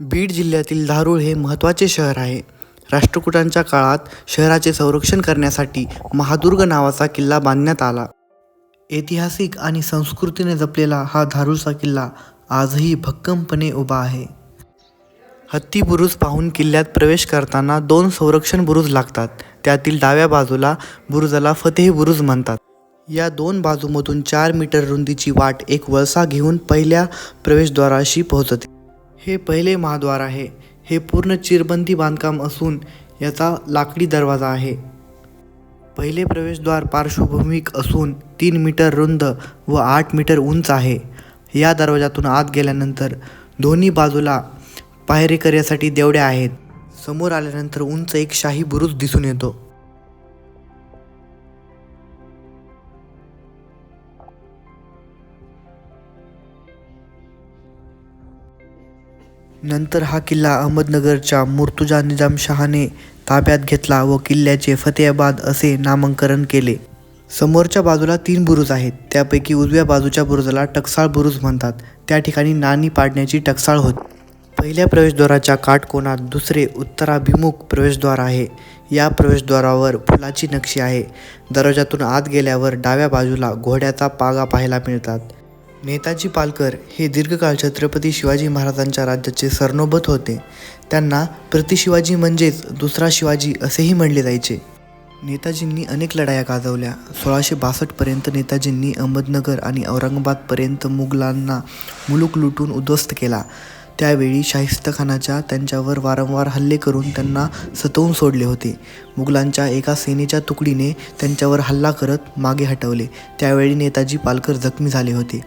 बीड जिल्ह्यातील धारूळ हे महत्त्वाचे शहर आहे. राष्ट्रकूटांच्या काळात शहराचे संरक्षण करण्यासाठी महादुर्ग नावाचा किल्ला बांधण्यात आला. ऐतिहासिक आणि संस्कृतीने जपलेला हा धारूळचा किल्ला आजही भक्कमपणे उभा आहे. हत्ती बुरुज पाहून किल्ल्यात प्रवेश करताना दोन संरक्षण बुरुज लागतात. त्यातील डाव्या बाजूला बुरुजाला फतेह बुरुज म्हणतात. या दोन बाजूमधून चार मीटर रुंदीची वाट एक वळसा घेऊन पहिल्या प्रवेशद्वाराशी पोहोचते. हे पहिले महाद्वार आहे. हे पूर्ण चिरबंदी बांधकाम असून याचा लाकडी दरवाजा आहे. पहिले प्रवेशद्वार पार्श्वभूमिक असून तीन मीटर रुंद व आठ मीटर उंच आहे. या दरवाजातून आत गेल्यानंतर दोन्ही बाजूला पायरेकऱ्यासाठी देवड्या आहेत. समोर आल्यानंतर उंच एक शाही बुरुज दिसून येतो. नंतर हा किल्ला अहमदनगरच्या मुर्तुजा निजामशहाने ताब्यात घेतला व किल्ल्याचे फतेहाबाद असे नामांकरण केले. समोरच्या बाजूला तीन बुरुज आहेत. त्यापैकी उजव्या बाजूच्या बुरुजाला टकसाळ बुरुज म्हणतात. त्या ठिकाणी नाणी पाडण्याची टकसाळ होती. पहिल्या प्रवेशद्वाराच्या काटकोनात दुसरे उत्तराभिमुख प्रवेशद्वार आहे. या प्रवेशद्वारावर फुलाची नक्षी आहे. दरवाजातून आत गेल्यावर डाव्या बाजूला घोड्याचा पागा पाहायला मिळतात. नेताजी पालकर हे दीर्घकाळ छत्रपती शिवाजी महाराजांच्या राज्याचे सरनोबत होते. त्यांना प्रतिशिवाजी म्हणजेच दुसरा शिवाजी असेही म्हणले जायचे. नेताजींनी अनेक लढाया गाजवल्या. सोळाशे बासष्टपर्यंत नेताजींनी अहमदनगर आणि औरंगाबादपर्यंत मुघलांना मुलूक लुटून उद्ध्वस्त केला. त्यावेळी शाहिस्तखानाच्या त्यांच्यावर वारंवार हल्ले करून त्यांना सतवून सोडले होते. मुघलांच्या एका सेनेच्या तुकडीने त्यांच्यावर हल्ला करत मागे हटवले. त्यावेळी नेताजी पालकर जखमी झाले होते.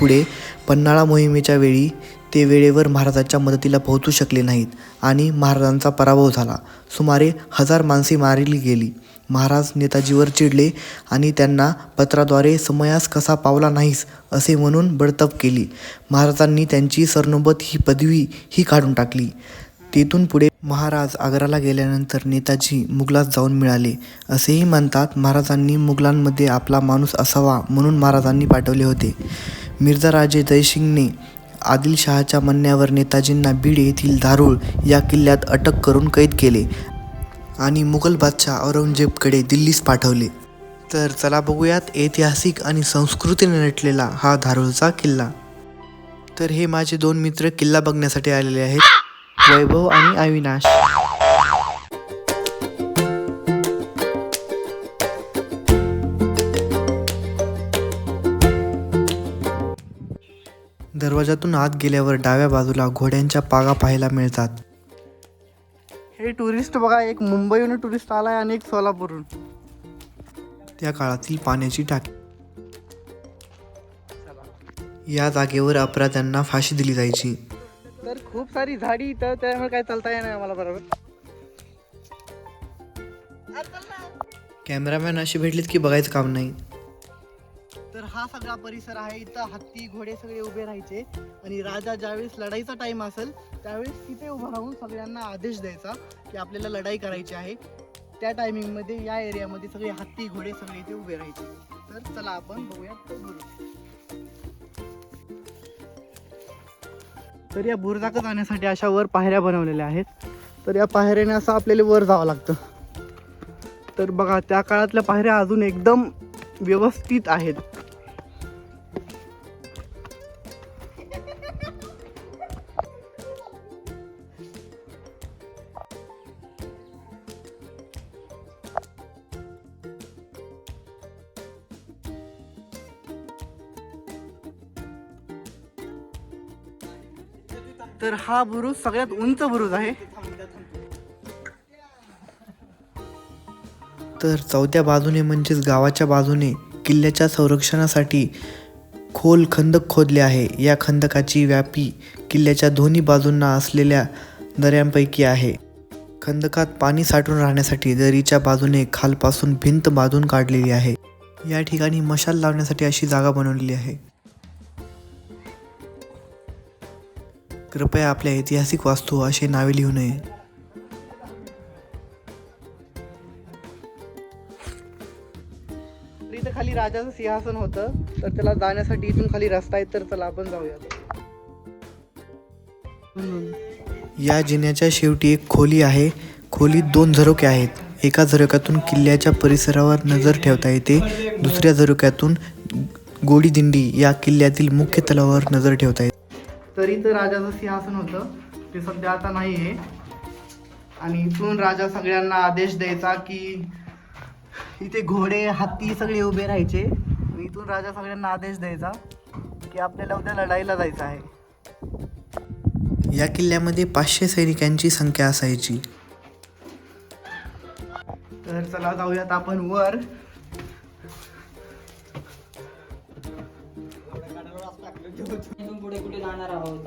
पुढे पन्हाळा मोहिमेच्या वेळी ते वेळेवर महाराजांच्या मदतीला पोहोचू शकले नाहीत आणि महाराजांचा पराभव झाला. सुमारे हजार माणसे मारली गेली. महाराज नेताजीवर चिडले आणि त्यांना पत्राद्वारे समयास कसा पावला नाहीस असे म्हणून बडतप केली. महाराजांनी त्यांची सरनोबत ही पदवी ही काढून टाकली. तेथून पुढे महाराज आग्राला गेल्यानंतर नेताजी मुघलात जाऊन मिळाले. असेही म्हणतात महाराजांनी मुघलांमध्ये आपला माणूस असावा म्हणून महाराजांनी पाठवले होते. मिर्झा राजे जयसिंगने आदिलशहाच्या म्हणण्यावर नेताजींना बीड येथील धारूळ या किल्ल्यात अटक करून कैद केले आणि मुघल बादशाह औरंगजेबकडे दिल्लीस पाठवले. तर चला बघूयात ऐतिहासिक आणि संस्कृतीने नटलेला हा धारूळचा किल्ला. तर हे माझे दोन मित्र किल्ला बघण्यासाठी आलेले आहेत. वैभव आणि अविनाश. दरवाजातून आत गेल्यावर डाव्या बाजूला घोड्यांच्या पागा पाहायला मिळतात. हे टुरिस्ट बघा एक मुंबईहून टुरिस्ट आलाय आणि एक सोलापूरहून. त्या काळातील पाण्याची टाकी. या जागेवर अपराध्यांना फाशी दिली जायची. तर खूप सारी झाडी इथं त्यामुळे काय चालता येणार आम्हाला बरोबर? कॅमेरामॅन असे भेटलेत की बघायचं काम नाही. हा सगळा परिसर आहे. इथं हत्ती घोडे सगळे उभे राहायचे. आणि राजा ज्यावेळेस लढाईचा टाइम असेल त्यावेळेस तिथे उभा राहून सगळ्यांना आदेश द्यायचा की आपल्याला लढाई करायची आहे. त्या टायमिंगमध्ये या एरियामध्ये सगळे हत्ती घोडे सगळे इथे उभे राहायचे. तर चला आपण बघूया तर या बुरजाक जाण्यासाठी अशा वर पायऱ्या बनवलेल्या आहेत. तर या पायऱ्याने असं आपल्याला वर जावं लागतं. तर बघा त्या काळातल्या पायऱ्या अजून एकदम व्यवस्थित आहेत. तर हा बुरुज सगळ्यात उंच बुरुज आहे. तर चौथ्या बाजूने म्हणजेच गावाच्या बाजूने किल्ल्याच्या संरक्षणासाठी खोल खंदक खोदले आहे. या खंदकाची व्यापी किल्ल्याच्या दोन्ही बाजूंना असलेल्या दऱ्यांपैकी आहे. खंदकात पाणी साठून राहण्यासाठी दरीच्या बाजूने खालपासून भिंत बांधून काढलेली आहे. या ठिकाणी मशाल लावण्यासाठी अशी जागा बनवलेली आहे. कृपया आपल्या ऐतिहासिक वास्तू असे नावे लिहू नये. इथं खाली राजाचं सिंहासन होतं तर त्याला जाण्यासाठी इथून खाली रस्ता आहे तर चला आपण जाऊया. या जिन्याच्या शेवटी एक खोली आहे. खोलीत दोन झरोके आहेत. एका झरोक्यातून किल्ल्याच्या परिसरावर नजर ठेवता येते. दुसऱ्या झरोक्यातून गोडी दिंडी या किल्ल्यातील मुख्य तलावावर नजर ठेवता येते. तरी तर राजाचं सिंहासन होतं. ते सध्या आता नाही आहे आणि इथून राजा सगळ्यांना आदेश द्यायचा की इथे घोडे हत्ती सगळे उभे राहायचे. इथून राजा सगळ्यांना आदेश द्यायचा की आपल्याला उद्या लढाईला जायचं आहे. या किल्ल्यामध्ये पाचशे सैनिकांची संख्या असायची. तर चला जाऊयात आपण वर. पुढे कुठे जाणार आहोत?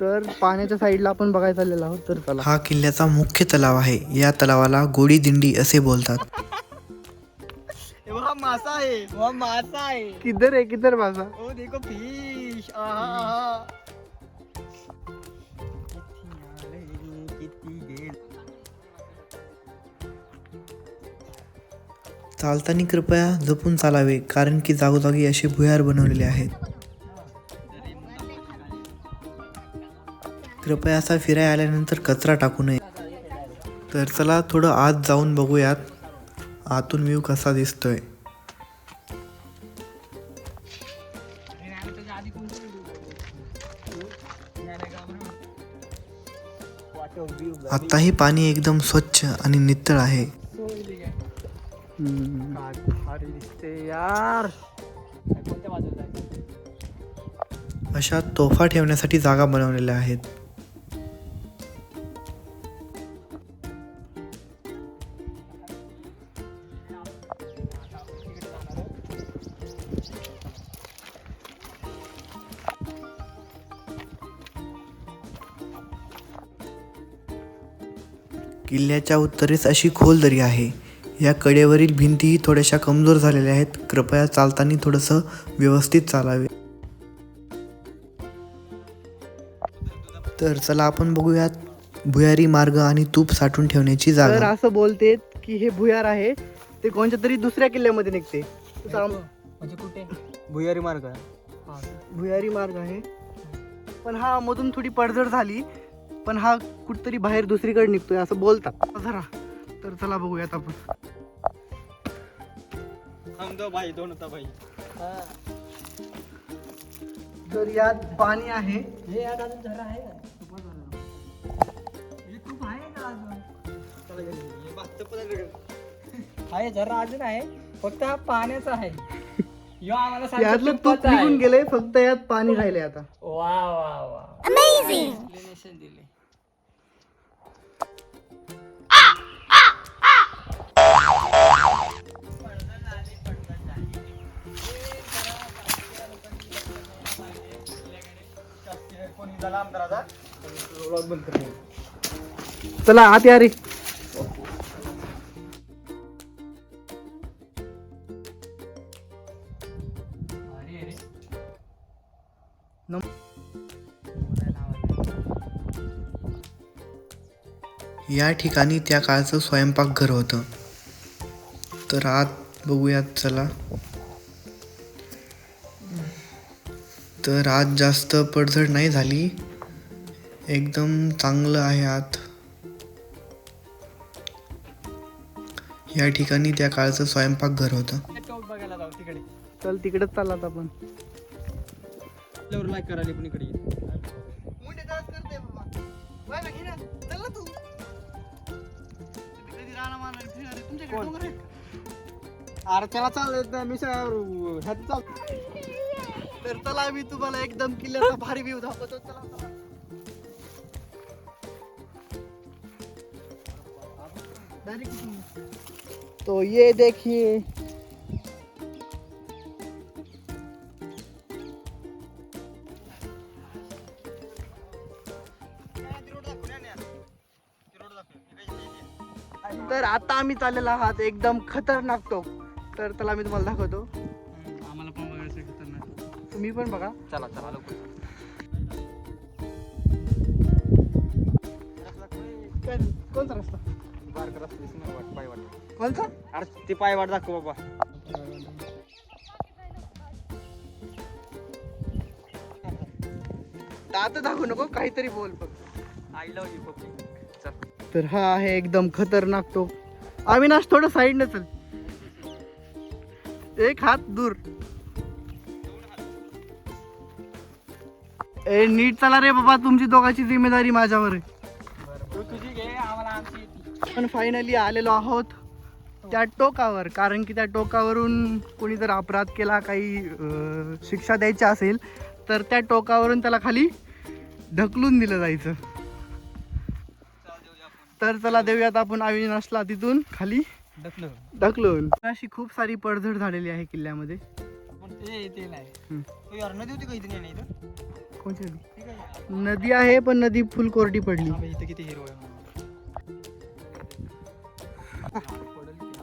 तर पाण्याच्या साईडला आपण बघायला चाललेलो आहोत तर चला. हा किल्ल्याचा मुख्य तलाव आहे. या तलावाला गोडी दिंडी असे बोलतात. हा मासा आहे. वो मासा आहे. किधर आहे किधर मासा? ओ देखो फिश चालताना कृपया जपून चालावे कारण की जागोजागी असे भुयार बनवलेले आहेत. कृपया असा फिराय आल्यानंतर कचरा टाकू नये. तर चला थोडं आत जाऊन बघूयात. आतून व्ह्यू कसा दिसतोय. आताही पाणी एकदम स्वच्छ आणि नितळ आहे. यार अशा तोफा ठेवण्यासाठी जागा बनवलेल्या आहेत. किल्ल्याच्या उत्तरेस अशी खोल दरी आहे. या कडेवरील भिंतीही थोड्याशा कमजोर झालेल्या आहेत. कृपया चालताना थोडंसं व्यवस्थित चालावे. तर चला आपण बघूयात भुयारी मार्ग आणि तूप साठवून ठेवण्याची तर जागा असं बोलते की हे भुयार आहे. ते कोणत्या तरी दुसऱ्या किल्ल्यामध्ये निघते. साम- म्हणजे कुठे? भुयारी मार्ग भुयारी मार्ग आहे. पण हा मधून थोडी पडझड झाली. पण हा कुठतरी बाहेर दुसरीकडे निघतोय असं बोलतात. जरा तर चला बघूयात आपण. भाई दोन होता भाई तर यात पाणी आहे. हे यात अजून झरा आहे. का हे खूप आहे ना अजून. आहे. झरा अजून आहे. फक्त हा पाण्याचा आहे. यो आम्हाला सांगतो यातलं तूप. निघून गेले फक्त यात पाणी राहिले आता. वा वा वा. इंजेक्शन दिले चला आत या रे या ठिकाणी त्या काळचं स्वयंपाकघर होतं. तर आत बघूयात चला. तर आज जास्त पडझड नाही झाली. एकदम चांगलं आहे आत. या ठिकाणी त्या काळचं स्वयंपाकघर होतं. टोप बघायला जाऊ तिकडे चल तिकडेच चाललात आपण. लाईक करायला पण इकडे अरे त्याला चालत मी ह्यात चाल तर चला मी तुम्हाला एकदम किल्ल्याचा भारी व्ह्यू दाखवतो. चला. तो ये देखिए. तर आता आम्ही चाललेला आहात एकदम खतरनाक टोक. तर त्याला मी तुम्हाला दाखवतो. आम्हाला पण बघायचं तुम्ही पण बघा. चला चला लवकर. कोणता रस्ता? बारका रस्ता वाट पाय वाट कोणता अरे ते पाय वाट दाखव बाबा. आता दाखवू नको काहीतरी बोल फक्त. आय लव्ह यू पप्पी चल. तर हा आहे एकदम खतरनाक टोक अविनाश थोडं साईडनं चल. एक हात दूर. ए नीट चला रे बाबा तुमची दोघांची जिम्मेदारी माझ्यावर आहे. तू आपण फायनली आलेलो आहोत त्या टोकावर कारण की त्या टोकावरून कोणी जर अपराध केला काही शिक्षा द्यायची असेल तर त्या टोकावरून त्याला खाली ढकलून दिलं जायचं. तर चला देऊयात आपण अविनाशला तिथून खाली. ढकलून. अशी खूप सारी पडझड झालेली आहे किल्ल्यामध्ये. नदी होती का इथे नाही इथं? कोणती नदी? ठीक आहे. नदी आहे पण नदी फुल कोरडी पडली. बघ, इथं किती हिरवळ आहे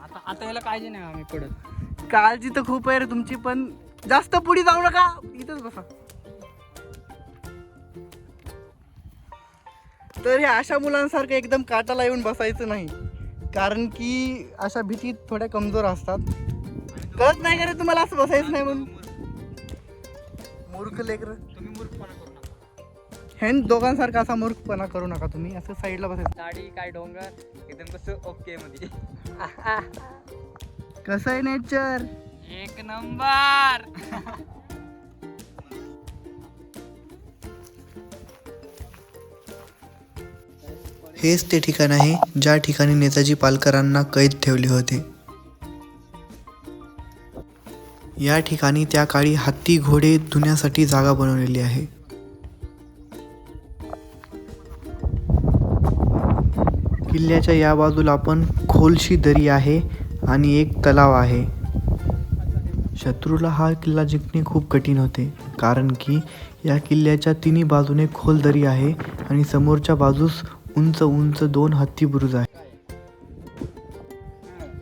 आता आता याला काळजी नाही आम्ही पडत. काळजी तर खूप आहे रे तुमची पण जास्त पुढे जाऊ नका. इथंच बसा. तर हे अशा मुलांसारखं एकदम काटाला येऊन बसायचं नाही. कारण की अशा भीतीत थोड्या कमजोर असतात. कळत नाही का रे तुम्हाला असं बसायचं नाही म्हणून? मूर्ख लेकर. तुम्ही मूर्खपणा करू नका. हे दोघांसारखा असा मूर्खपणा करू नका तुम्ही. असं साईडला बसायचं. साडी काय डोंगर एकदम कसं ओके मध्ये. कसं आहे नेचर? एक नंबर. हेच ते ठिकाण आहे ज्या ठिकाणी नेताजी पालकरांना कैद ठेवले होते. या ठिकाणी त्या काळी हत्ती घोडे धुण्यासाठी जागा बनवलेली आहे. किल्ल्याच्या या बाजूला आपण खोलशी दरी आहे आणि एक तलाव आहे. शत्रूला हा किल्ला जिंकणे खूप कठीण होते कारण की या किल्ल्याच्या तिन्ही बाजूने खोल दरी आहे आणि समोरच्या बाजूस उंच उंच दोन हत्ती बुरुज आहे.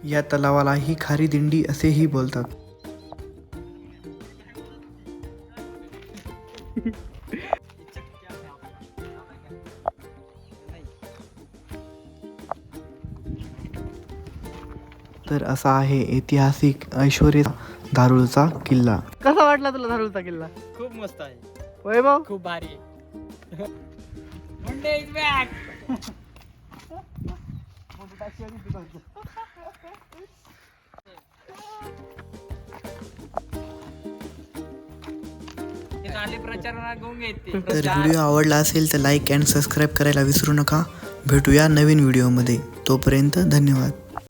या तलावाला ही खारी दिंडी असेही बोलतात. तर असा आहे ऐतिहासिक ऐश्वर्य धारूळचा किल्ला. कसा वाटला तुला धारूरचा किल्ला? खूप मस्त आहे. वैभव खूप भारी मुंडे इज बॅक तर व्हिडिओ आवडला असेल तर लाईक अँड सबस्क्राईब करायला विसरू नका. भेटूया नवीन व्हिडिओमध्ये तोपर्यंत धन्यवाद.